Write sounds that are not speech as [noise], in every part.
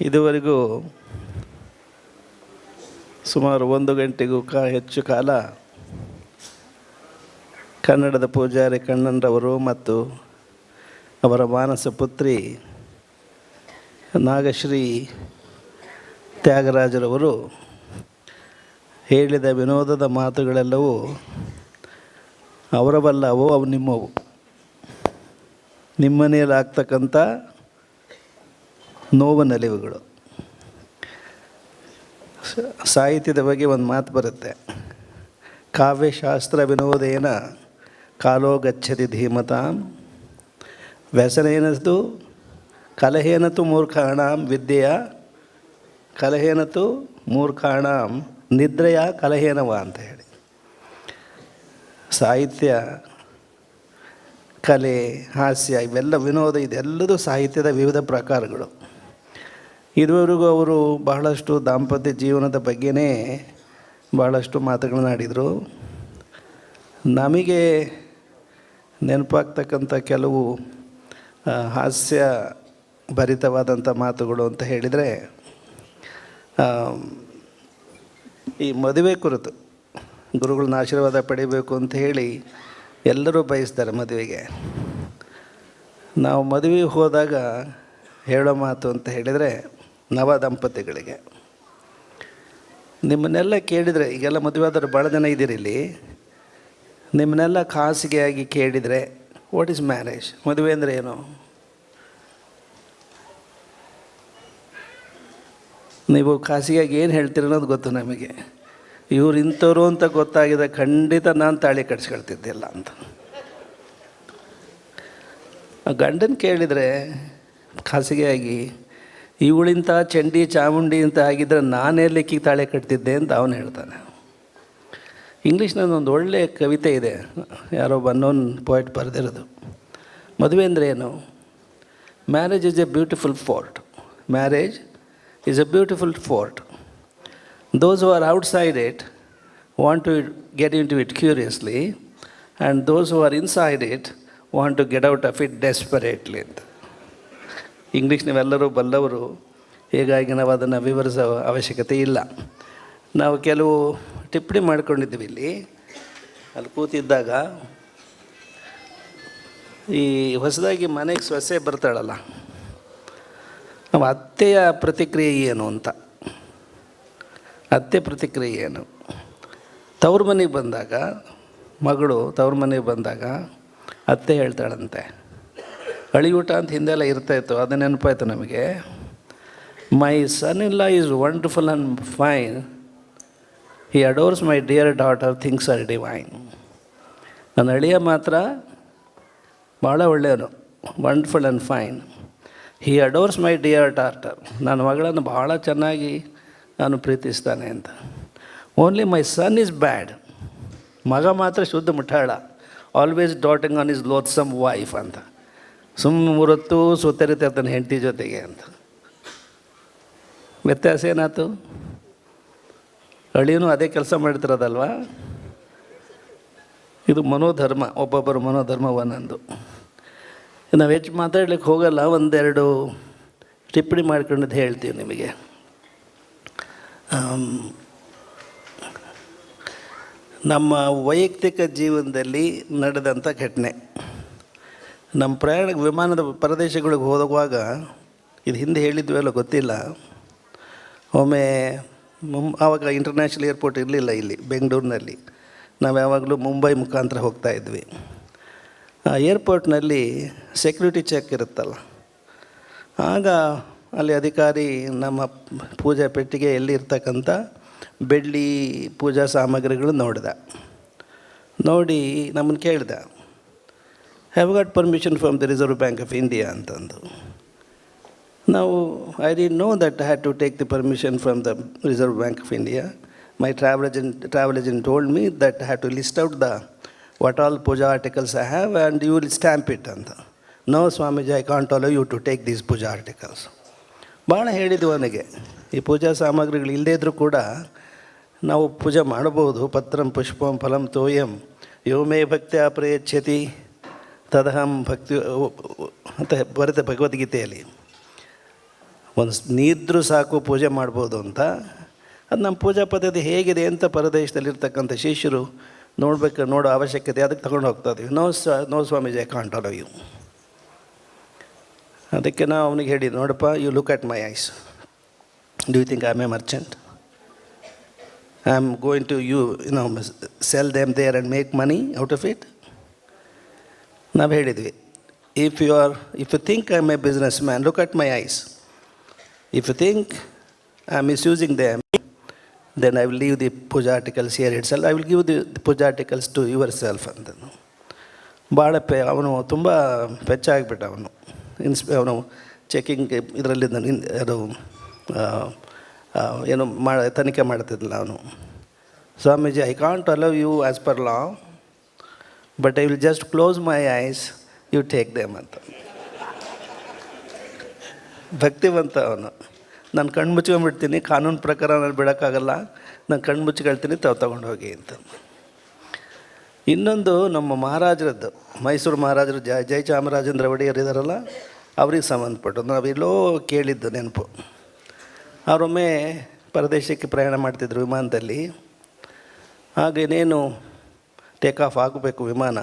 ಇದುವರೆಗೂ ಸುಮಾರು ಒಂದು ಗಂಟೆಗೂ ಕಾ ಹೆಚ್ಚು ಕಾಲ ಕನ್ನಡದ ಪೂಜಾರಿ ಕಣ್ಣನ್ರವರು ಮತ್ತು ಅವರ ಮಾನಸ ಪುತ್ರಿ ನಾಗಶ್ರೀ ತ್ಯಾಗರಾಜರವರು ಹೇಳಿದ ವಿನೋದದ ಮಾತುಗಳೆಲ್ಲವೂ ಅವರವಲ್ಲವೋ, ಅವು ನಿಮ್ಮವು. ನಿಮ್ಮನೆಯಲ್ಲಿ ಆಗ್ತಕ್ಕಂಥ ನೋವು ನಲಿವುಗಳು. ಸಾಹಿತ್ಯದ ಬಗ್ಗೆ ಒಂದು ಮಾತು ಬರುತ್ತೆ. ಕಾವ್ಯಶಾಸ್ತ್ರ ವಿನೋದೇನ ಕಾಲೋ ಗಚ್ಚತಿ ಧೀಮತಾಂ. ವ್ಯಸನೇನದು ಕಲಹೇನತು ಮೂರ್ಖಾಣಾಂ ವಿದ್ಯೆಯ. ಕಲಹೇನತು ಮೂರ್ಖಾಣಾಂ ನಿದ್ರೆಯ ಕಲಹೇನವ ಅಂತ ಹೇಳಿ. ಸಾಹಿತ್ಯ, ಕಲೆ, ಹಾಸ್ಯ ಇವೆಲ್ಲ ವಿನೋದ ಇದೆಲ್ಲದೂ ಸಾಹಿತ್ಯದ ವಿವಿಧ ಪ್ರಕಾರಗಳು. ಇದುವರೆಗೂ ಅವರು ಬಹಳಷ್ಟು ದಾಂಪತ್ಯ ಜೀವನದ ಬಗ್ಗೆನೇ ಬಹಳಷ್ಟು ಮಾತುಗಳನ್ನಾಡಿದರು. ನಮಗೆ ನೆನಪಾಗ್ತಕ್ಕಂಥ ಕೆಲವು ಹಾಸ್ಯ ಭರಿತವಾದಂಥ ಮಾತುಗಳು ಅಂತ ಹೇಳಿದರೆ ಈ ಮದುವೆ ಕುರಿತು ಗುರುಗಳನ್ನ ಆಶೀರ್ವಾದ ಪಡಿಬೇಕು ಅಂತ ಹೇಳಿ ಎಲ್ಲರೂ ಬಯಸ್ತಾರೆ ಮದುವೆಗೆ. ನಾವು ಮದುವೆಗೆ ಹೋದಾಗ ಹೇಳೋ ಮಾತು ಅಂತ ಹೇಳಿದರೆ, ನವ ದಂಪತಿಗಳಿಗೆ. ನಿಮ್ಮನ್ನೆಲ್ಲ ಕೇಳಿದರೆ, ಈಗೆಲ್ಲ ಮದುವೆ ಆದರೆ ಭಾಳ ಜನ ಇದ್ದೀರಿ ಇಲ್ಲಿ. ನಿಮ್ಮನ್ನೆಲ್ಲ ಖಾಸಗಿಯಾಗಿ ಕೇಳಿದರೆ ವಾಟ್ ಈಸ್ ಮ್ಯಾರೇಜ್ ಮದುವೆ ಅಂದರೆ ಏನು? ನೀವು ಖಾಸಗಿಯಾಗಿ ಏನು ಹೇಳ್ತೀರ ಅನ್ನೋದು ಗೊತ್ತು ನಮಗೆ. ಇವ್ರು ಇಂಥವ್ರು ಅಂತ ಗೊತ್ತಾಗಿದೆ, ಖಂಡಿತ ನಾನು ತಾಳಿ ಕಟ್ಸ್ಕೊಳ್ತಿದ್ದಿಲ್ಲ ಅಂತ. ಗಂಡನ ಕೇಳಿದರೆ, ಖಾಸಗಿಯಾಗಿ, ಇವಳಿಂತ ಚಂಡಿ ಚಾಮುಂಡಿ ಅಂತ ಆಗಿದ್ದರೆ ನಾನೇ ಲೆಕ್ಕಿಗೆ ತಾಳೆ ಕಟ್ತಿದ್ದೆ ಅಂತ ಅವನು ಹೇಳ್ತಾನೆ. ಇಂಗ್ಲೀಷ್ನಲ್ಲಿ ಒಂದು ಒಳ್ಳೆಯ ಕವಿತೆ ಇದೆ. ಯಾರೋ ಬನ್ನೋನ್ ಪಾಯಿಂಟ್ ಬರೆದಿರೋದು. ಮದುವೆ ಅಂದರೆ ಏನು? Marriage is a beautiful fort marriage is a beautiful fort those who outside it want to get in to it curiously and those who are inside it want to get out of it desperately ಅಂತ English ನೀವೆಲ್ಲರೂ ಬಲ್ಲವರು, ಹೀಗಾಗಿ ನಾವು ಅದನ್ನು ವಿವರಿಸೋ ಅವಶ್ಯಕತೆ ಇಲ್ಲ. ನಾವು ಕೆಲವು ಟಿಪ್ಪಣಿ ಮಾಡ್ಕೊಂಡಿದ್ದೀವಿ ಇಲ್ಲಿ. ಅಲ್ಲಿ ಕೂತಿದ್ದಾಗ ಈ ಹೊಸದಾಗಿ ಮನೆಗೆ ಸೊಸೆ ಬರ್ತಾಳಲ್ಲ ನಾವು ಅತ್ತೆಯ ಪ್ರತಿಕ್ರಿಯೆ ಏನು ಅಂತ. ಅತ್ತೆ ಪ್ರತಿಕ್ರಿಯೆ ಏನು? ತವ್ರ ಮನೆಗೆ ಬಂದಾಗ, ಮಗಳು ತವ್ರ ಮನೆಗೆ ಬಂದಾಗ ಅತ್ತೆ ಹೇಳ್ತಾಳಂತೆ, ಅಳಿಯೂಟ ಅಂತ ಹಿಂದೆಲ್ಲ ಇರ್ತಾಯಿತ್ತು ಅದು ನೆನಪಾಯ್ತು ನಮಗೆ. ಮೈ ಸನ್ ಇಲ್ಲ is wonderful and fine he adores my dear daughter things are divine ನನ್ನ ಅಳಿಯ ಮಾತ್ರ ಭಾಳ ಒಳ್ಳೆಯವನು wonderful and fine he adores my dear daughter ನನ್ನ ಮಗಳನ್ನು ಭಾಳ ಚೆನ್ನಾಗಿ ನಾನು ಪ್ರೀತಿಸ್ತಾನೆ ಅಂತ. Only my son is bad ಮಗ ಮಾತ್ರ ಶುದ್ಧ ಮುಠಾಳ. Always doting on his loathsome wife ಅಂತ. ಸುಮ್ಮ ಮೂರೊತ್ತು ಸುತ್ತರಿತಿರ್ತಾನೆ ಹೆಂಡತಿ ಜೊತೆಗೆ ಅಂತ. ವ್ಯತ್ಯಾಸ ಏನಾಯ್ತು? ಅಳಿಯೂ ಅದೇ ಕೆಲಸ ಮಾಡ್ತಿರೋದಲ್ವಾ ಇದು ಮನೋಧರ್ಮ, ಒಬ್ಬೊಬ್ಬರು ಮನೋಧರ್ಮ ಒಂದೊಂದು ನಾವು ಹೆಚ್ಚು ಮಾತಾಡ್ಲಿಕ್ಕೆ ಹೋಗಲ್ಲ, ಒಂದೆರಡು ಟಿಪ್ಪಣಿ ಮಾಡ್ಕೊಂಡು ಹೇಳ್ತೀವಿ ನಿಮಗೆ. ನಮ್ಮ ವೈಯಕ್ತಿಕ ಜೀವನದಲ್ಲಿ ನಡೆದಂಥ ಘಟನೆ. ನಮ್ಮ ಪ್ರಯಾಣ, ವಿಮಾನದ ಪ್ರದೇಶಗಳಿಗೆ ಹೋಗುವಾಗ, ಇದು ಹಿಂದೆ ಹೇಳಿದ್ವಿ ಗೊತ್ತಿಲ್ಲ. ಒಮ್ಮೆ ಮುಂ ಆವಾಗ ಇಂಟರ್ನ್ಯಾಷನಲ್ ಏರ್ಪೋರ್ಟ್ ಇರಲಿಲ್ಲ ಇಲ್ಲಿ, ಬೆಂಗಳೂರಿನಲ್ಲಿ. ನಾವು ಯಾವಾಗಲೂ ಮುಂಬೈ ಮುಖಾಂತರ ಹೋಗ್ತಾ ಇದ್ವಿ. ಆ ಏರ್ಪೋರ್ಟ್ನಲ್ಲಿ ಸೆಕ್ಯೂರಿಟಿ ಚೆಕ್ ಇರುತ್ತಲ್ಲ. ಆಗ ಅಲ್ಲಿ ಅಧಿಕಾರಿ ನಮ್ಮ ಪೂಜಾ ಪೆಟ್ಟಿಗೆ ಎಲ್ಲಿ ಇರ್ತಕ್ಕಂಥ ಬೆಳ್ಳಿ ಪೂಜಾ ಸಾಮಗ್ರಿಗಳು ನೋಡಿದ. ನೋಡಿ ನಮ್ಮನ್ನು ಕೇಳಿದ have got permission from the Reserve Bank of India ಅಂತಂದು. ನಾವು I did know that had to take the permission from the Reserve Bank of India my travel agent travel agent told me that had to list out the what all puja articles I have and you will stamp it ಅಂತ no swamiji I can't allow you to take these puja articles ಭಾಳ ಹೇಳಿದ್ವು ಅವನಿಗೆ, ಈ ಪೂಜಾ ಸಾಮಗ್ರಿಗಳು ಇಲ್ಲದೇ ಇದ್ದರೂ ಕೂಡ ನಾವು ಪೂಜೆ ಮಾಡಬಹುದು. ಪತ್ರಂ ಪುಷ್ಪಂ ಫಲಂ ತೋಯಂ. ಯೋಮೇ ಭಕ್ತಿಯ ಪ್ರಯಚ್ಛತಿ. ತದಹಂ ಭಕ್ತಿ, ಅಂತ ಬರುತ್ತೆ ಭಗವದ್ಗೀತೆಯಲ್ಲಿ. ಒಂದು ನೀರಿದ್ರೂ ಸಾಕು, ಪೂಜೆ ಮಾಡ್ಬೋದು ಅಂತ. ಅದು ನಮ್ಮ ಪೂಜಾ ಪದ್ಧತಿ ಹೇಗಿದೆ ಅಂತ ಪರದೇಶದಲ್ಲಿರ್ತಕ್ಕಂಥ ಶಿಷ್ಯರು ನೋಡ್ಬೇಕು, ನೋಡೋ ಅವಶ್ಯಕತೆ, ಅದಕ್ಕೆ ತಗೊಂಡು ಹೋಗ್ತಾ ಇದ್ದೀವಿ. ನೋ ಸ್ವಾ, no swamiji I can't you ಅದಕ್ಕೆ ನಾವು ಅವನಿಗೆ ಹೇಳಿ ನೋಡಪ್ಪ you look at my eyes do you think I a merchant I am going to you know sell them there and make money out of it ನಾವು ಹೇಳಿದ್ವಿ if you are if you think I a business man look at my eyes you think I am misusing them then I will leave the puja articles here it sell I will give the puja articles to yourself ಅಂತನು ಭಾಳ pay ಅವನು ತುಂಬ ಪೆಚ್ಚ ಆಗಿಬಿಟ್ಟ ಅವನು ಇನ್ಸ್ ಅವನು checking ಇದರಲ್ಲಿ ಅದು ಆ, ಆ, ಏನು ಮಾಡ ತನಿಖೆ ಮಾಡ್ತಿದ್ದಿಲ್ಲ ಅವನು. Swamiji I can't allow you as per law but I will just close my eyes you take them ಅಂತ ಭಕ್ತಿವಂತ ಅವನು. ನಾನು ಕಣ್ಣು ಮುಚ್ಕೊಂಡ್ಬಿಡ್ತೀನಿ, ಕಾನೂನು ಪ್ರಕಾರ ನಾನು ಬಿಡೋಕ್ಕಾಗಲ್ಲ, ನಾನು ಕಣ್ಣು ಮುಚ್ಕೊಳ್ತೀನಿ, ತಾವು ತಗೊಂಡು ಹೋಗಿ ಅಂತ. ಇನ್ನೊಂದು ನಮ್ಮ ಮಹಾರಾಜರದ್ದು, ಮೈಸೂರು ಮಹಾರಾಜರು ಜಯ ಜಯಚಾಮರಾಜೇಂದ್ರ ಒಡೆಯರ್ ಇದ್ದಾರಲ್ಲ ಅವ್ರಿಗೆ ಸಂಬಂಧಪಟ್ಟು ನಾವು ಎಲ್ಲೋ ಕೇಳಿದ್ದು ನೆನಪು. ಅವರೊಮ್ಮೆ ಪರದೇಶಕ್ಕೆ ಪ್ರಯಾಣ ಮಾಡ್ತಿದ್ರು ವಿಮಾನದಲ್ಲಿ. ಆಗ ಇನ್ನೇನು ಟೇಕ್ ಆಫ್ ಆಗಬೇಕು ವಿಮಾನ.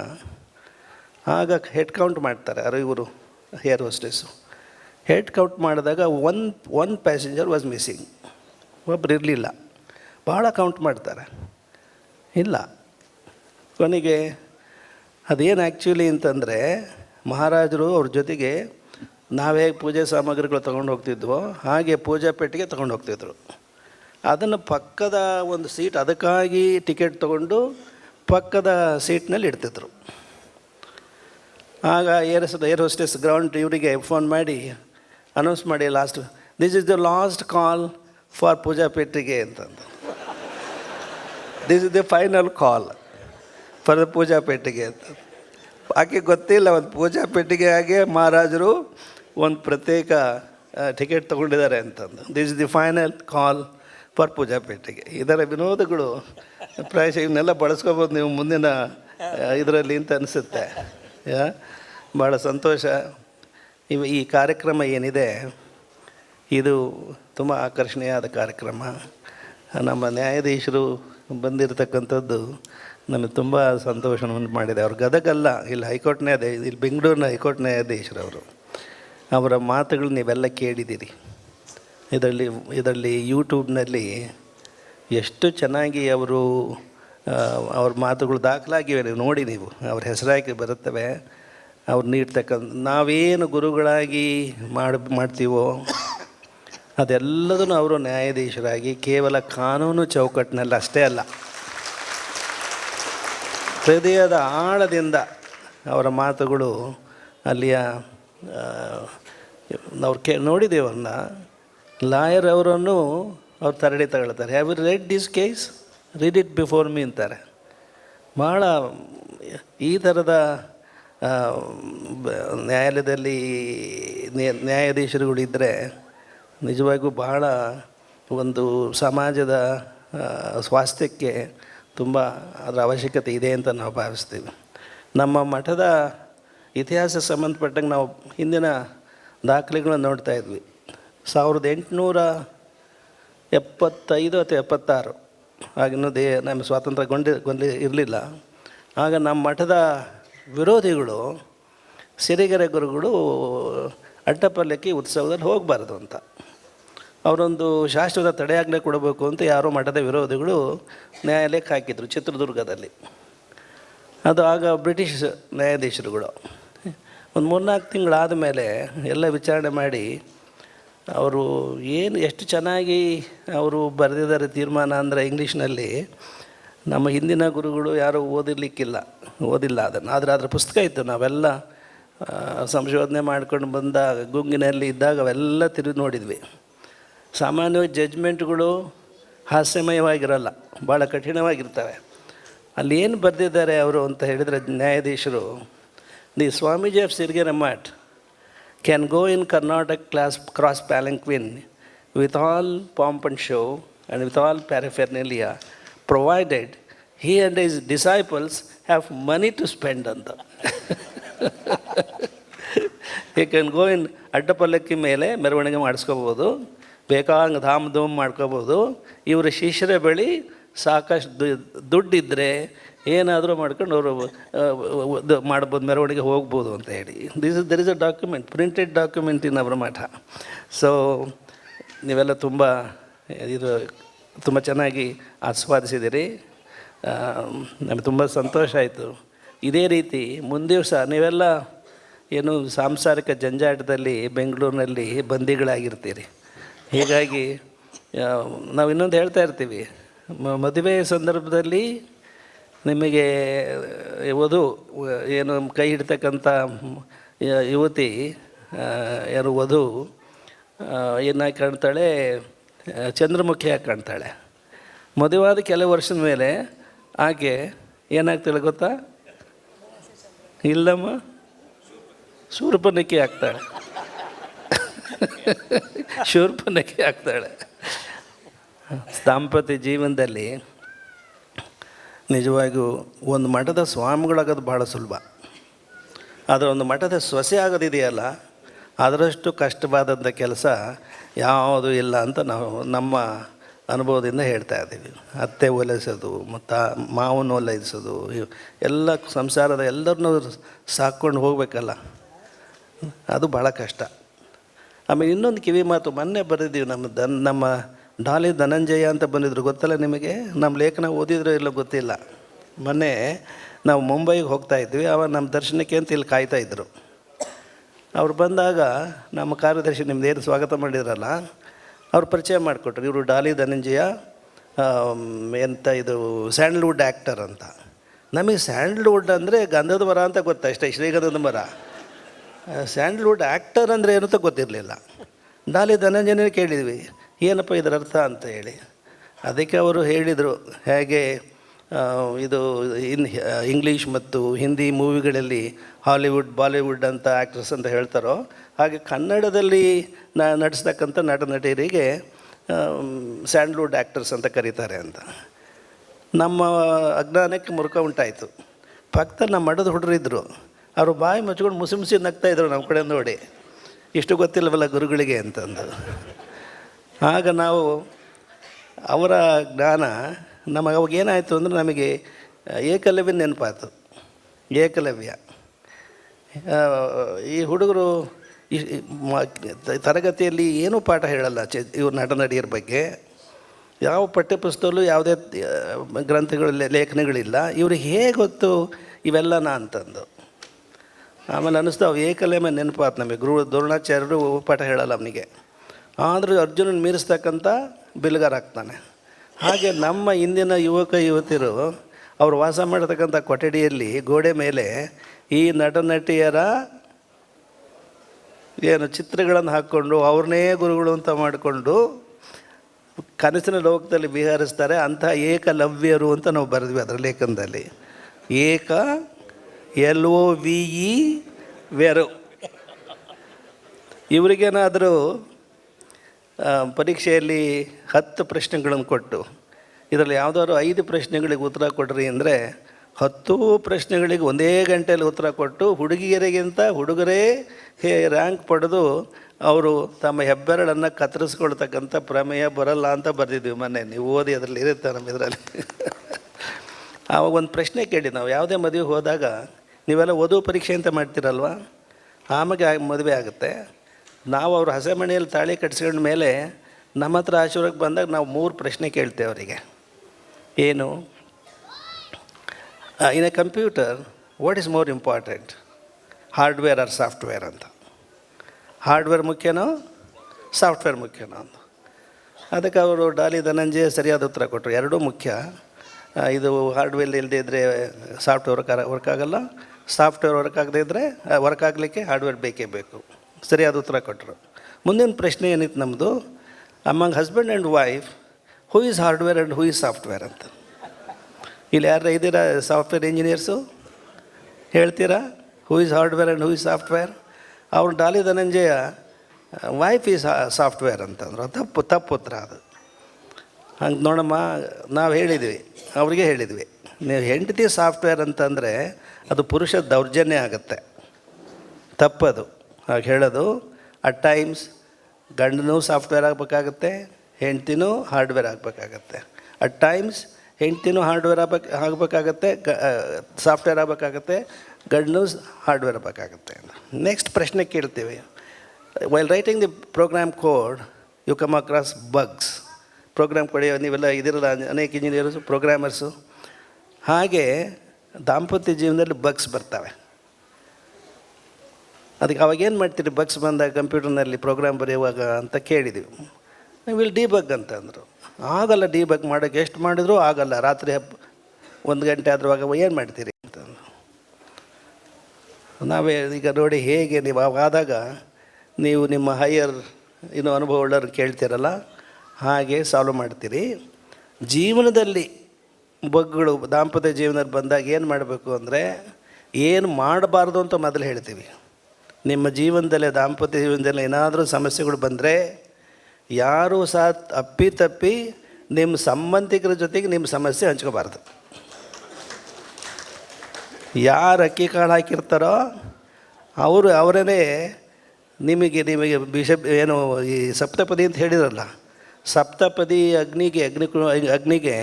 ಆಗ ಹೆಡ್ ಕೌಂಟ್ ಮಾಡ್ತಾರೆ ಯಾರು ಇವರು ಏರ್ ಹೋಸ್ಟೆಸ್ಸು ಹೆಡ್ ಕೌಟ್ ಮಾಡಿದಾಗ one one passenger was missing ಒಬ್ರು ಇರಲಿಲ್ಲ. ಭಾಳ ಕೌಂಟ್ ಮಾಡ್ತಾರೆ. ಇಲ್ಲ. ಕೊನೆಗೆ ಅದೇನು ಆ್ಯಕ್ಚುಲಿ ಅಂತಂದರೆ ಮಹಾರಾಜರು ಅವ್ರ ಜೊತೆಗೆ ನಾವೇ ಪೂಜೆ ಸಾಮಗ್ರಿಗಳು ತೊಗೊಂಡು ಹೋಗ್ತಿದ್ವೋ ಹಾಗೆ ಪೂಜಾ ಪೆಟ್ಟಿಗೆ ತೊಗೊಂಡು ಹೋಗ್ತಿದ್ರು. ಅದನ್ನು ಪಕ್ಕದ ಒಂದು ಸೀಟ್ ಅದಕ್ಕಾಗಿ ಟಿಕೆಟ್ ತೊಗೊಂಡು ಪಕ್ಕದ ಸೀಟ್ನಲ್ಲಿ ಇಡ್ತಿದ್ರು. ಆಗ ಏರ್ ಏರ್ ಹೋಸ್ಟೆಸ್ ಗ್ರೌಂಡ್ ಇವರಿಗೆ ಫೋನ್ ಮಾಡಿ ಅನೌನ್ಸ್ ಮಾಡಿ last this is the last call for puja ಪೆಟ್ಟಿಗೆ ಅಂತಂದು. This is the final call for the puja ಪೆಟ್ಟಿಗೆ ಅಂತ ಆಕೆ ಗೊತ್ತಿಲ್ಲ, ಒಂದು ಪೂಜಾ ಪೆಟ್ಟಿಗೆ ಹಾಗೆ ಮಹಾರಾಜರು ಒಂದು ಪ್ರತ್ಯೇಕ ಟಿಕೆಟ್ ತೊಗೊಂಡಿದ್ದಾರೆ ಅಂತಂದು. This is the final call for puja ಪೆಟ್ಟಿಗೆ ಇದರ ವಿನೋದಗಳು ಪ್ರಾಯಶಃ ಇವನ್ನೆಲ್ಲ ಬಳಸ್ಕೋಬೋದು ನೀವು ಮುಂದಿನ ಇದರಲ್ಲಿ ಅಂತ ಅನಿಸುತ್ತೆ. ಭಾಳ ಸಂತೋಷ. ಇವು ಈ ಕಾರ್ಯಕ್ರಮ ಏನಿದೆ, ಇದು ತುಂಬ ಆಕರ್ಷಣೀಯವಾದ ಕಾರ್ಯಕ್ರಮ. ನಮ್ಮ ನ್ಯಾಯಾಧೀಶರು ಬಂದಿರತಕ್ಕಂಥದ್ದು ನಮಗೆ ತುಂಬ ಸಂತೋಷವನ್ನು ಮಾಡಿದೆ. ಅವ್ರು ಗದಗಲ್ಲ, ಇಲ್ಲಿ ಹೈಕೋರ್ಟ್ ನ್ಯಾಯಾಧೀಶ ಇಲ್ಲಿ ಬೆಂಗಳೂರಿನ ಹೈಕೋರ್ಟ್ ನ್ಯಾಯಾಧೀಶರವರು. ಅವರು ಮಾತುಗಳು ನೀವೆಲ್ಲ ಕೇಳಿದ್ದೀರಿ. ಇದರಲ್ಲಿ ಇದರಲ್ಲಿ ಯೂಟ್ಯೂಬ್ನಲ್ಲಿ ಎಷ್ಟು ಚೆನ್ನಾಗಿ ಅವರು ಅವ್ರ ಮಾತುಗಳು ದಾಖಲಾಗಿವೆ. ನೀವು ನೋಡಿ ನೀವು, ಅವ್ರ ಹೆಸರಾಗಿ ಬರುತ್ತವೆ. ಅವ್ರು ನೀಡ್ತಕ್ಕಂಥ ನಾವೇನು ಗುರುಗಳಾಗಿ ಮಾಡಿ, ಮಾಡ್ತೀವೋ, ಅದೆಲ್ಲದನ್ನು ಅವರು ನ್ಯಾಯಾಧೀಶರಾಗಿ ಕೇವಲ ಕಾನೂನು ಚೌಕಟ್ಟಿನಲ್ಲಿ ಅಷ್ಟೇ ಅಲ್ಲ, ಹೃದಯದ ಆಳದಿಂದ ಅವರ ಮಾತುಗಳು ಅಲ್ಲಿಯ ಅವ್ರು ಕೇ ನೋಡಿದೇವನ್ನ ಲಾಯರ್ ಅವರನ್ನು ಅವ್ರು ತರಡಿ ತಗೊಳ್ತಾರೆ. Have you read this case read it before me ಅಂತಾರೆ. ಭಾಳ ಈ ಥರದ ನ್ಯಾಯಾಲಯದಲ್ಲಿ ನ್ಯಾ- ನ್ಯಾಯಾಧೀಶರುಗಳಿದ್ದರೆ ನಿಜವಾಗಿಯೂ ಬಹಳ ಒಂದು ಸಮಾಜದ ಸ್ವಾಸ್ಥ್ಯಕ್ಕೆ ತುಂಬ ಅದರ ಅವಶ್ಯಕತೆ ಇದೆ ಅಂತ ನಾವು ಭಾವಿಸ್ತೀವಿ. ನಮ್ಮ ಮಠದ ಇತಿಹಾಸ ಸಂಬಂಧಪಟ್ಟಂಗೆ ನಾವು ಹಿಂದಿನ ದಾಖಲೆಗಳನ್ನು ನೋಡ್ತಾ ಇದ್ವಿ. ಸಾವಿರದ ಎಂಟುನೂರ ಎಪ್ಪತ್ತೈದು ಅಥವಾ ಎಪ್ಪತ್ತಾರು. ಆಗಿನ್ನೂ ದೇ ನಮ್ಮ ಸ್ವಾತಂತ್ರ್ಯ ಗೊಂಡಿ ಗೊಂದಿ ಇರಲಿಲ್ಲ. ಆಗ ನಮ್ಮ ಮಠದ ವಿರೋಧಿಗಳು ಸಿರಿಗೆರೆ ಗುರುಗಳು ಅಡ್ಡಪಲ್ಲಕ್ಕಿ ಉತ್ಸವದಲ್ಲಿ ಹೋಗಬಾರ್ದು ಅಂತ. ಅವರೊಂದು ಶಾಶ್ವತ ತಡೆಯಾಗಲೇ ಕೊಡಬೇಕು ಅಂತ ಯಾರೋ ಮಠದ ವಿರೋಧಿಗಳು ನ್ಯಾಯಾಲಯಕ್ಕೆ ಹಾಕಿದರು ಚಿತ್ರದುರ್ಗದಲ್ಲಿ. ಅದು ಆಗ ಬ್ರಿಟಿಷ್ ನ್ಯಾಯಾಧೀಶರುಗಳು. ಒಂದು ಮೂರ್ನಾಲ್ಕು ತಿಂಗಳಾದ ಮೇಲೆ ಎಲ್ಲ ವಿಚಾರಣೆ ಮಾಡಿ ಅವರು ಏನು ಎಷ್ಟು ಚೆನ್ನಾಗಿ ಅವರು ಬರೆದಿದ್ದಾರೆ ತೀರ್ಮಾನ ಅಂದರೆ ಇಂಗ್ಲೀಷ್ನಲ್ಲಿ, ನಮ್ಮ ಹಿಂದಿನ ಗುರುಗಳು ಯಾರೂ ಓದಿರ್ಲಿಕ್ಕಿಲ್ಲ. ಓದಿಲ್ಲ ಅದನ್ನು. ಆದರೆ ಅದರ ಪುಸ್ತಕ ಇತ್ತು. ನಾವೆಲ್ಲ ಸಂಶೋಧನೆ ಮಾಡ್ಕೊಂಡು ಬಂದಾಗ ಗುಂಗಿನಲ್ಲಿ ಇದ್ದಾಗ ಅವೆಲ್ಲ ತಿರುಗಿ ನೋಡಿದ್ವಿ. ಸಾಮಾನ್ಯವಾಗಿ ಜಜ್ಮೆಂಟ್ಗಳು ಹಾಸ್ಯಮಯವಾಗಿರಲ್ಲ ಭಾಳ ಕಠಿಣವಾಗಿರ್ತವೆ. ಅಲ್ಲಿ ಏನು ಬರೆದಿದ್ದಾರೆ ಅವರು ಅಂತ ಹೇಳಿದರೆ ನ್ಯಾಯಾಧೀಶರು, the swamiji of Sirige math can go in Karnataka class, cross palanquin with all pomp and show and with all paraphernalia, provided he and his disciples have money to spend ಅಂತ. ಯು ಕ್ಯಾನ್ ಗೋ ಇನ್ ಅಡ್ಡಪಲ್ಲಕ್ಕಿ ಮೇಲೆ ಮೆರವಣಿಗೆ ಮಾಡಿಸ್ಕೋಬೋದು ಬೇಕಾದಂಗೆ ಧಾಮ್ ಧೂಮ್ ಮಾಡ್ಕೋಬೋದು. ಇವರ ಶಿಷ್ಯರ ಬಳಿ ಸಾಕಷ್ಟು ದುಡ್ಡಿದ್ದರೆ ಏನಾದರೂ ಮಾಡ್ಕೊಂಡು ಅವರು ಮಾಡ್ಬೋದು ಮೆರವಣಿಗೆ ಹೋಗ್ಬೋದು ಅಂತ ಹೇಳಿ. This is there is a document printed document in ಅವರ ಮಠ. ಸೊ ನೀವೆಲ್ಲ ತುಂಬ ಇದು ತುಂಬ ಚೆನ್ನಾಗಿ ಆಸ್ವಾದಿಸಿದಿರಿ. ಆ, ನಮಗೆ ತುಂಬ ಸಂತೋಷ ಆಯಿತು. ಇದೇ ರೀತಿ ಮುಂದಿವಸ ನೀವೆಲ್ಲ ಏನು ಸಾಂಸಾರಿಕ ಜಂಜಾಟದಲ್ಲಿ ಬೆಂಗಳೂರಿನಲ್ಲಿ ಬಂದಿಗಳಾಗಿರ್ತೀರಿ. ಹೀಗಾಗಿ ನಾವು ಇನ್ನೊಂದು ಹೇಳ್ತಾ ಇರ್ತೀವಿ. ಮದುವೆ ಸಂದರ್ಭದಲ್ಲಿ ನಿಮಗೆ ವಧು ಏನು ಕೈ ಹಿಡ್ತಕ್ಕಂಥ ಯುವತಿ ಯಾರು ವಧು ಏನಾಗಿ ಕಾಣ್ತಾಳೆ ಚಂದ್ರಮುಖಿಯಾಗಿ ಕಾಣ್ತಾಳೆ. ಮದುವಾದ ಕೆಲವು ವರ್ಷದ ಮೇಲೆ ಆಕೆ ಏನಾಗ್ತಾಳೆ ಗೊತ್ತಾ? ಇಲ್ಲಮ್ಮ. ಶೂರ್ಪನಕ್ಕೆ ಆಗ್ತಾಳೆ ಶೂರ್ಪನಕ್ಕೆ ಆಗ್ತಾಳೆ ದಾಂಪತ್ಯ ಜೀವನದಲ್ಲಿ ನಿಜವಾಗಿಯೂ ಒಂದು ಮಠದ ಸ್ವಾಮಿಗಳಾಗೋದು ಭಾಳ ಸುಲಭ. ಆದರೆ ಒಂದು ಮಠದ ಸೊಸೆ ಆಗೋದಿದೆಯಲ್ಲ ಅದರಷ್ಟು ಕಷ್ಟವಾದಂಥ ಕೆಲಸ ಯಾವುದೂ ಇಲ್ಲ ಅಂತ ನಾವು ನಮ್ಮ ಅನುಭವದಿಂದ ಹೇಳ್ತಾ ಇದ್ದೀವಿ. ಅತ್ತೆ ಓಲೈಸೋದು ಮತ್ತು ಮಾವನ ಓಲೈಸೋದು ಎಲ್ಲ ಸಂಸಾರದ ಎಲ್ಲರನ್ನೂ ಸಾಕ್ಕೊಂಡು ಹೋಗಬೇಕಲ್ಲ. ಅದು ಭಾಳ ಕಷ್ಟ. ಆಮೇಲೆ ಇನ್ನೊಂದು ಕಿವಿ ಮಾತು, ಮೊನ್ನೆ ಬರೆದಿದ್ದೀವಿ ನಮ್ಮ ದನ್ ನಮ್ಮ ಡಾಲಿ ಧನಂಜಯ ಅಂತ ಬಂದಿದ್ರು. ಗೊತ್ತಲ್ಲ ನಿಮಗೆ? ನಮ್ಮ ಲೇಖನ ಓದಿದ್ರೋ ಇಲ್ಲೋ ಗೊತ್ತಿಲ್ಲ. ಮೊನ್ನೆ ನಾವು ಮುಂಬೈಗೆ ಹೋಗ್ತಾ ಇದ್ವಿ. ಅವಾಗ ನಮ್ಮ ದರ್ಶನಕ್ಕೆ ಅಂತ ಇಲ್ಲಿ ಕಾಯ್ತಾ ಇದ್ದರು ಅವ್ರು ಬಂದಾಗ ನಮ್ಮ ಕಾರ್ಯದರ್ಶಿ ನಿಮ್ದು ಏನು ಸ್ವಾಗತ ಮಾಡಿದ್ರಲ್ಲ? ಅವ್ರು ಪರಿಚಯ ಮಾಡಿಕೊಟ್ರು. ಇವರು ಡಾಲಿ ಧನಂಜಯ ಎಂಥ ಇದು ಸ್ಯಾಂಡಲ್ವುಡ್ ಆ್ಯಕ್ಟರ್ ಅಂತ. ನಮಗೆ ಸ್ಯಾಂಡಲ್ವುಡ್ ಅಂದರೆ ಗಂಧದ ಮರ ಅಂತ ಗೊತ್ತಾ? ಇಷ್ಟ ಶ್ರೀಗಂಧದ ಮರ. ಸ್ಯಾಂಡಲ್ವುಡ್ ಆ್ಯಕ್ಟರ್ ಅಂದರೆ ಏನು ಅಂತ ಗೊತ್ತಿರಲಿಲ್ಲ. ಡಾಲಿ ಧನಂಜಯನೇ ಕೇಳಿದ್ವಿ. ಏನಪ್ಪ ಇದರ ಅರ್ಥ ಅಂತ ಹೇಳಿ. ಅದಕ್ಕೆ ಅವರು ಹೇಳಿದರು, ಹೇಗೆ ಇದು ಇನ್ ಇಂಗ್ಲೀಷ್ ಮತ್ತು ಹಿಂದಿ ಮೂವಿಗಳಲ್ಲಿ ಹಾಲಿವುಡ್, ಬಾಲಿವುಡ್ ಅಂತ ಆ್ಯಕ್ಟ್ರೆಸ್ ಅಂತ ಹೇಳ್ತಾರೋ, ಹಾಗೆ ಕನ್ನಡದಲ್ಲಿ ನ ನಟಿಸ್ತಕ್ಕಂಥ ನಟ, ನಟಿಯರಿಗೆ ಸ್ಯಾಂಡ್ಲ್ವುಡ್ ಆ್ಯಕ್ಟರ್ಸ್ ಅಂತ ಕರೀತಾರೆ ಅಂತ. ನಮ್ಮ ಅಜ್ಞಾನಕ್ಕೆ ಮುರುಕ ಉಂಟಾಯಿತು. ಪಕ್ಕ ನಮ್ಮ ಮಠದ ಹುಡುಗರಿದ್ದರು ಅವರು ಬಾಯಿ ಮುಚ್ಕೊಂಡು ಮುಸಿ ನಗ್ತಾ ಇದ್ದರು ನಮ್ಮ ಕಡೆ ನೋಡಿ. ಇಷ್ಟು ಗೊತ್ತಿಲ್ಲವಲ್ಲ ಗುರುಗಳಿಗೆ ಅಂತಂದು. ಆಗ ನಾವು ಅವರ ಜ್ಞಾನ ನಮಗೆ ಅವಾಗ ಏನಾಯಿತು ಅಂದರೆ ನಮಗೆ ಏಕಲವ್ಯ ನೆನಪಾಯಿತು. ಏಕಲವ್ಯ. ಈ ಹುಡುಗರು ತರಗತಿಯಲ್ಲಿ ಏನೂ ಪಾಠ ಹೇಳಲ್ಲ ಚೆ, ಇವ್ರ ನಟ ನಡಿಯರ ಬಗ್ಗೆ. ಯಾವ ಪಠ್ಯಪುಸ್ತಕಲ್ಲೂ ಯಾವುದೇ ಗ್ರಂಥಗಳು ಲೇಖನಗಳಿಲ್ಲ. ಇವ್ರಿಗೆ ಹೇಗೆ ಗೊತ್ತು ಇವೆಲ್ಲನ ಅಂತಂದು. ಆಮೇಲೆ ಅನ್ನಿಸ್ತು, ಅವು ಏಕಲೇಮ ನೆನಪಾತು ನಮಗೆ. ಗುರು ದ್ರೋಣಾಚಾರ್ಯರು ಪಾಠ ಹೇಳಲ್ಲ ಅವನಿಗೆ. ಆದರೂ ಅರ್ಜುನನ ಮೀರಿಸ್ತಕ್ಕಂಥ ಬಿಲ್ಗಾರ ಆಗ್ತಾನೆ. ಹಾಗೆ ನಮ್ಮ ಇಂದಿನ ಯುವಕ ಯುವತಿಯರು ಅವರು ವಾಸ ಮಾಡತಕ್ಕಂಥ ಕೊಠಡಿಯಲ್ಲಿ ಗೋಡೆ ಮೇಲೆ ಈ ನಟ ನಟಿಯರ ಏನು ಚಿತ್ರಗಳನ್ನು ಹಾಕ್ಕೊಂಡು ಅವ್ರನ್ನೇ ಗುರುಗಳು ಅಂತ ಮಾಡಿಕೊಂಡು ಕನಸಿನ ಲೋಕದಲ್ಲಿ ವಿಹರಿಸ್ತಾರೆ. ಅಂಥ ಏಕಲವ್ಯರು ಅಂತ ನಾವು ಬರೆದ್ವಿ ಅದರ ಲೇಖನದಲ್ಲಿ. ಏಕ ಎಲ್ ಒ ವಿ ಇ ವೆರು. ಇವರಿಗೇನಾದರೂ ಪರೀಕ್ಷೆಯಲ್ಲಿ ಹತ್ತು ಪ್ರಶ್ನೆಗಳನ್ನು ಕೊಟ್ಟು, ಇದರಲ್ಲಿ ಯಾವುದಾದ್ರು ಐದು ಪ್ರಶ್ನೆಗಳಿಗೆ ಉತ್ತರ ಕೊಡ್ರಿ ಅಂದರೆ ಹತ್ತು ಪ್ರಶ್ನೆಗಳಿಗೆ ಒಂದೇ ಗಂಟೆಯಲ್ಲಿ ಉತ್ತರ ಕೊಟ್ಟು ಹುಡುಗಿಯರಿಗಿಂತ ಹುಡುಗರೇ ಹೇ ರ್ಯಾಂಕ್ ಪಡೆದು ಅವರು ತಮ್ಮ ಹೆಬ್ಬೆರಳನ್ನು ಕತ್ತರಿಸ್ಕೊಳ್ತಕ್ಕಂಥ ಪ್ರಮೇಯ ಬರಲ್ಲ ಅಂತ ಬರೆದಿದ್ವಿ ಮೊನ್ನೆ. ನೀವು ಓದಿ ಅದರಲ್ಲಿ ಇರುತ್ತೆ ನಮ್ಮ ಇದರಲ್ಲಿ. [laughs] ಆವಾಗ ಒಂದು ಪ್ರಶ್ನೆ ಕೇಳಿ ನಾವು. ಯಾವುದೇ ಮದುವೆ ಹೋದಾಗ ನೀವೆಲ್ಲ ಓದುವ ಪರೀಕ್ಷೆ ಅಂತ ಮಾಡ್ತೀರಲ್ವ? ಆಮೇಲೆ ಮದುವೆ ಆಗುತ್ತೆ. ನಾವು ಅವ್ರ ಹಸೆಮಣೆಯಲ್ಲಿ ತಾಳಿ ಕಟ್ಸ್ಕೊಂಡ ಮೇಲೆ ನಮ್ಮ ಹತ್ರ ಆಶೀರ್ವಾದಕ್ಕೆ ಬಂದಾಗ ನಾವು ಮೂರು ಪ್ರಶ್ನೆ ಕೇಳ್ತೇವೆ ಅವರಿಗೆ. ಏನು? In a computer what is more important hardware or software ಅಂತ. ಹಾರ್ಡ್ವೇರ್ ಮುಖ್ಯನೋ ಸಾಫ್ಟ್ವೇರ್ ಮುಖ್ಯನೋ ಅಂತ. ಅದಕ್ಕೆ ಅವರು ಡಾಲಿ ಧನಂಜಯ ಸರಿಯಾದ ಉತ್ತರ ಕೊಟ್ಟರು. ಎರಡೂ ಮುಖ್ಯ. ಇದು ಹಾರ್ಡ್ವೇರ್ ಇಲ್ಲದೆ ಇದ್ದರೆ ಸಾಫ್ಟ್ವೇರ್ ವರ್ಕ್ ವರ್ಕ್ ಆಗಲ್ಲ. ಸಾಫ್ಟ್ವೇರ್ ವರ್ಕ್ ಆಗದೇ ಇದ್ದರೆ ವರ್ಕ್ ಆಗಲಿಕ್ಕೆ ಹಾರ್ಡ್ವೇರ್ ಬೇಕೇ ಬೇಕು. ಸರಿಯಾದ ಉತ್ತರ ಕೊಟ್ಟರು. ಮುಂದಿನ ಪ್ರಶ್ನೆ ಏನಿತ್ತು ನಮ್ಮದು among husband and wife who is hardware and who is software ಅಂತ. ಇಲ್ಲಿ ಯಾರು ಇದ್ದೀರಾ ಸಾಫ್ಟ್ವೇರ್ ಇಂಜಿನಿಯರ್ಸು ಹೇಳ್ತೀರಾ? Who is hardware and who is software ಅವ್ರು Dolly Dhananjaya wife is software ಅಂತಂದ್ರು ತಪ್ಪು ತಪ್ಪು ಉತ್ತರ ಅದು. ಹಂಗೆ ನೋಡಮ್ಮ, ನಾವು ಹೇಳಿದ್ವಿ. ಅವ್ರಿಗೆ ಹೇಳಿದ್ವಿ. ನೀವು ಹೆಂಡತಿ ಸಾಫ್ಟ್ವೇರ್ ಅಂತಂದರೆ ಅದು ಪುರುಷ ದೌರ್ಜನ್ಯ ಆಗುತ್ತೆ. ತಪ್ಪದು. ಹಾಗೆ ಹೇಳೋದು ಅಟ್ ಟೈಮ್ಸ್ ಗಂಡನೂ ಸಾಫ್ಟ್ವೇರ್ ಆಗಬೇಕಾಗತ್ತೆ, ಹೆಂಡ್ತಿನೂ ಹಾರ್ಡ್ವೇರ್ ಆಗಬೇಕಾಗತ್ತೆ. ಅಟ್ ಟೈಮ್ಸ್ ಹೆಂಡ್ತಿನೂ ಹಾರ್ಡ್ವೇರ್ ಆಗ್ಬೇಕು, ಆಗಬೇಕಾಗತ್ತೆ, ಗ ಸಾಫ್ಟ್ವೇರ್ ಆಗಬೇಕಾಗತ್ತೆ, ಗಂಡನೂ ಹಾರ್ಡ್ವೇರ್ ಆಗಬೇಕಾಗತ್ತೆ. ನೆಕ್ಸ್ಟ್ ಪ್ರಶ್ನೆ ಕೇಳ್ತೀವಿ. While writing the program code you come across bugs program ಕೊಡಿ ನೀವೆಲ್ಲ ಇದಿರಲ್ಲ ಅನೇಕ ಇಂಜಿನಿಯರ್ಸು ಪ್ರೋಗ್ರಾಮರ್ಸು ಹಾಗೆ ದಾಂಪತ್ಯ ಜೀವನದಲ್ಲಿ ಬಗ್ಸ್ ಬರ್ತವೆ. ಅದಕ್ಕೆ ಅವಾಗ ಏನು ಮಾಡ್ತೀರಿ? ಬಗ್ಸ್ ಬಂದಾಗ ಕಂಪ್ಯೂಟರ್ನಲ್ಲಿ ಪ್ರೋಗ್ರಾಮ್ ಬರೆಯುವಾಗ ಅಂತ ಕೇಳಿದ್ವಿ. ವಿಲ್ ಡಿಬಗ್ ಅಂತ ಅಂದರು. ಆಗಲ್ಲ ಡಿಬಗ್ ಮಾಡೋಕ್ಕೆ ಎಷ್ಟು ಮಾಡಿದ್ರು? ಆಗಲ್ಲ. ರಾತ್ರಿ ಹಬ್ಬ ಒಂದು ಗಂಟೆ ಆದ್ರುವಾಗ ಏನು ಮಾಡ್ತೀರಿ ಅಂತಂದು ನಾವೇ ಈಗ ನೋಡಿ ಹೇಗೆ ನೀವು ಆವಾಗ ನೀವು ನಿಮ್ಮ ಹೈಯರ್ ಇನ್ನೂ ಅನುಭವ ಉಳ್ಳವ್ರು ಕೇಳ್ತೀರಲ್ಲ? ಹಾಗೆ ಸಾಲ್ವ್ ಮಾಡ್ತೀರಿ. ಜೀವನದಲ್ಲಿ ಬಗ್ಗಳು ದಾಂಪತ್ಯ ಜೀವನದಲ್ಲಿ ಬಂದಾಗ ಏನು ಮಾಡಬೇಕು ಅಂದರೆ, ಏನು ಮಾಡಬಾರ್ದು ಅಂತ ಮೊದಲು ಹೇಳ್ತೀವಿ. ನಿಮ್ಮ ಜೀವನದಲ್ಲಿ, ದಾಂಪತ್ಯ ಜೀವನದಲ್ಲಿ ಏನಾದರೂ ಸಮಸ್ಯೆಗಳು ಬಂದರೆ, ಯಾರೂ ಸಹ ಅಪ್ಪಿ ತಪ್ಪಿ ನಿಮ್ಮ ಸಂಬಂಧಿಕರ ಜೊತೆಗೆ ನಿಮ್ಮ ಸಮಸ್ಯೆ ಹಂಚ್ಕೋಬಾರ್ದು. ಯಾರು ಅಕ್ಕಿ ಕಾಳು ಹಾಕಿರ್ತಾರೋ, ಅವರು ಅವರೇ ನಿಮಗೆ ನಿಮಗೆ ಬಿಷ ಏನು ಈ ಸಪ್ತಪದಿ ಅಂತ ಹೇಳಿದ್ರಲ್ಲ, ಸಪ್ತಪದಿ ಅಗ್ನಿಗೆ, ಅಗ್ನಿ ಅಗ್ನಿಗೆ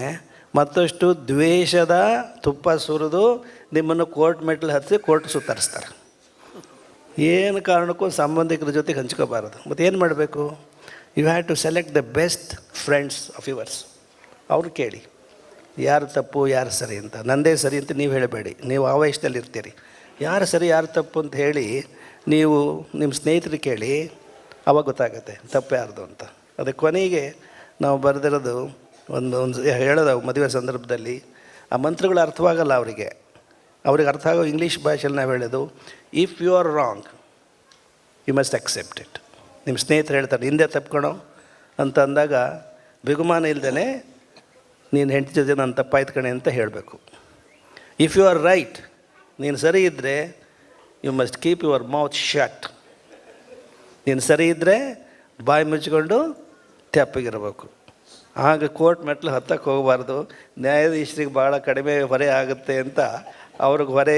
ಮತ್ತಷ್ಟು ದ್ವೇಷದ ತುಪ್ಪ ಸುರಿದು ನಿಮ್ಮನ್ನು ಕೋರ್ಟ್ ಮೆಟ್ಲು ಹತ್ತಿ ಕೋರ್ಟ್ ಸುತ್ತರಿಸ್ತಾರೆ. ಏನು ಕಾರಣಕ್ಕೂ ಸಂಬಂಧಿಕರ ಜೊತೆಗೆ ಹಂಚ್ಕೋಬಾರದು. ಮತ್ತು ಏನು ಮಾಡಬೇಕು? You have to select the best friends of yours ಅವ್ರು ಕೇಳಿ. ಯಾರು ತಪ್ಪು, ಯಾರು ಸರಿ ಅಂತ. ನಂದೇ ಸರಿ ಅಂತ ನೀವು ಹೇಳಬೇಡಿ. ನೀವು ಆ ವಯಸ್ಸಲ್ಲಿ ಇರ್ತೀರಿ ಯಾರು ಸರಿ, ಯಾರು ತಪ್ಪು ಅಂತ ಹೇಳಿ ನೀವು ನಿಮ್ಮ ಸ್ನೇಹಿತರು ಕೇಳಿ, ಅವಾಗ ಗೊತ್ತಾಗುತ್ತೆ. ತಪ್ಪು ಯಾರ್ದು ಅಂತ. ಅದು ಕೊನೆಗೆ ನಾವು ಬರೆದಿರೋದು ಒಂದು ಒಂದು, ಹೇಳೋದು ಮದುವೆ ಸಂದರ್ಭದಲ್ಲಿ, ಆ ಮಂತ್ರಗಳು ಅರ್ಥವಾಗಲ್ಲ ಅವರಿಗೆ. ಅವ್ರಿಗೆ ಅರ್ಥ ಆಗೋ ಇಂಗ್ಲೀಷ್ ಭಾಷೆಯಲ್ಲಿ ನಾವು ಹೇಳೋದು if you are wrong you must accept it ನಿಮ್ಮ ಸ್ನೇಹಿತರು ಹೇಳ್ತಾರೆ, ಹಿಂದೆ ತಪ್ಕೊಳೋ ಅಂತ ಅಂದಾಗ, ಬಿಗುಮಾನ ಇಲ್ದೇ ನೀನು ಹೆಂಡತಿ ಜೊತೆ ನಾನು ತಪ್ಪಾಯ್ತು ಕಣೆ ಅಂತ ಹೇಳಬೇಕು. ಇಫ್ ಯು ಆರ್ ರೈಟ್ ನೀನು ಸರಿ ಇದ್ದರೆ you must keep your mouth shut ನೀನು ಸರಿ ಇದ್ದರೆ ಬಾಯಿ ಮುಚ್ಚಿಕೊಂಡು ತೆಪ್ಪಗಿರಬೇಕು. ಆಗ ಕೋರ್ಟ್ ಮೆಟ್ಲು ಹತ್ತಕ್ಕೆ ಹೋಗಬಾರ್ದು. ನ್ಯಾಯಾಧೀಶರಿಗೆ ಭಾಳ ಕಡಿಮೆ ಹೊರೆ ಆಗುತ್ತೆ ಅಂತ ಅವ್ರಿಗೆ ಹೊರೆ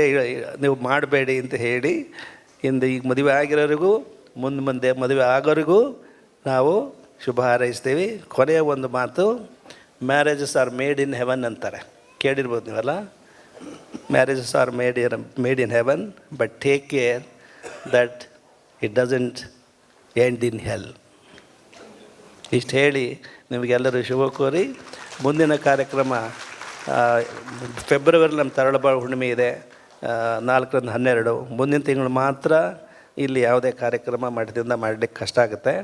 ನೀವು ಮಾಡಬೇಡಿ ಅಂತ ಹೇಳಿ ಇಂದು ಈಗ ಮದುವೆ ಆಗಿರೋರಿಗೂ, ಮುಂದೆ ಮುಂದೆ ಮದುವೆ ಆಗೋರಿಗೂ ನಾವು ಶುಭ ಹಾರೈಸ್ತೀವಿ. ಕೊನೆಯ ಒಂದು ಮಾತು marriages are made in heaven ಅಂತಾರೆ. ಕೇಳಿರ್ಬೋದು ನೀವಲ್ಲ? Marriages are made in made in heaven but take care that it doesn't end in hell ಇಷ್ಟು ಹೇಳಿ ನಿಮಗೆಲ್ಲರೂ ಶುಭ ಕೋರಿ. ಮುಂದಿನ ಕಾರ್ಯಕ್ರಮ ಫೆಬ್ರವರಿ ನಮ್ಮ ತರಳಬಾಳು ಹುಣ್ಣಿಮೆ ಇದೆ. ನಾಲ್ಕರಿಂದ ಹನ್ನೆರಡು. ಮುಂದಿನ ತಿಂಗಳು ಮಾತ್ರ ಇಲ್ಲಿ ಯಾವುದೇ ಕಾರ್ಯಕ್ರಮ ಮಠದಿಂದ ಮಾಡಲಿಕ್ಕೆ ಕಷ್ಟ ಆಗುತ್ತೆ.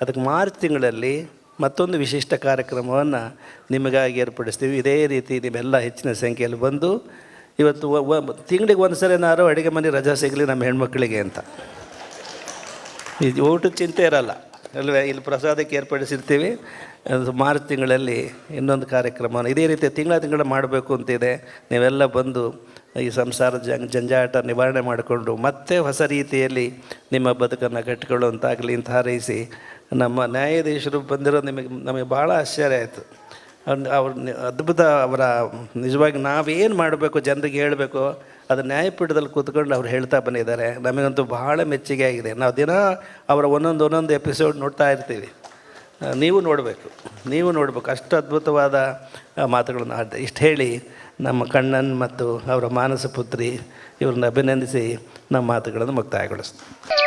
ಅದಕ್ಕೆ ಮಾರ್ಚ್ ತಿಂಗಳಲ್ಲಿ ಮತ್ತೊಂದು ವಿಶಿಷ್ಟ ಕಾರ್ಯಕ್ರಮವನ್ನು ನಿಮಗಾಗಿ ಏರ್ಪಡಿಸ್ತೀವಿ. ಇದೇ ರೀತಿ ನಿಮ್ಮೆಲ್ಲ ಹೆಚ್ಚಿನ ಸಂಖ್ಯೆಯಲ್ಲಿ ಬಂದು ಇವತ್ತು ತಿಂಗಳಿಗೆ ಒಂದು ಸರಿನಾರು ಅಡುಗೆ ಮನೆ ರಜಾ ಸಿಗಲಿ ನಮ್ಮ ಹೆಣ್ಮಕ್ಳಿಗೆ ಅಂತ. ಇದು ಊಟದ ಚಿಂತೆ ಇರಲ್ಲ. ಅಲ್ವೇ ಇಲ್ಲಿ ಪ್ರಸಾದಕ್ಕೆ ಏರ್ಪಡಿಸಿರ್ತೀವಿ. ಅದು ಮಾರ್ಚ್ ತಿಂಗಳಲ್ಲಿ ಇನ್ನೊಂದು ಕಾರ್ಯಕ್ರಮ. ಇದೇ ರೀತಿ ತಿಂಗಳ ತಿಂಗಳ ಮಾಡಬೇಕು ಅಂತಿದೆ. ನೀವೆಲ್ಲ ಬಂದು ಈ ಸಂಸಾರ ಜಂಜಾಟ ನಿವಾರಣೆ ಮಾಡಿಕೊಂಡು ಮತ್ತೆ ಹೊಸ ರೀತಿಯಲ್ಲಿ ನಿಮ್ಮ ಬದುಕನ್ನು ಕಟ್ಟಿಕೊಳ್ಳುವಂತಾಗಲಿ ಅಂತ ಹಾರೈಸಿ ನಮ್ಮ ನ್ಯಾಯಾಧೀಶರು ಬಂದಿರೋ ನಿಮಗೆ ನಮಗೆ ಭಾಳ ಆಶ್ಚರ್ಯ ಆಯಿತು. ಅವ್ರು ಅದ್ಭುತ ಅವರ, ನಿಜವಾಗಿ ನಾವೇನು ಮಾಡಬೇಕು, ಜನರಿಗೆ ಹೇಳಬೇಕು, ಅದು ನ್ಯಾಯಪೀಠದಲ್ಲಿ ಕೂತ್ಕೊಂಡು ಅವ್ರು ಹೇಳ್ತಾ ಬಂದಿದ್ದಾರೆ. ನಮಗಂತೂ ಬಹಳ ಮೆಚ್ಚುಗೆ ಆಗಿದೆ. ನಾವು ದಿನ ಅವರ ಒಂದೊಂದು ಒಂದೊಂದು ಎಪಿಸೋಡ್ ನೋಡ್ತಾ ಇರ್ತೀವಿ. ನೀವು ನೋಡಬೇಕು. ನೀವು ನೋಡಬೇಕು. ಅಷ್ಟು ಅದ್ಭುತವಾದ ಮಾತುಗಳನ್ನು ಆಡ್ತೀವಿ ಇಷ್ಟು ಹೇಳಿ ನಮ್ಮ ಕಣ್ಣನ್ ಮತ್ತು ಅವರ ಮಾನಸ ಪುತ್ರಿ ಇವ್ರನ್ನ ಅಭಿನಂದಿಸಿ ನಮ್ಮ ಮಾತುಗಳನ್ನು ಮುಕ್ತಾಯಗೊಳಿಸ್ತೀವಿ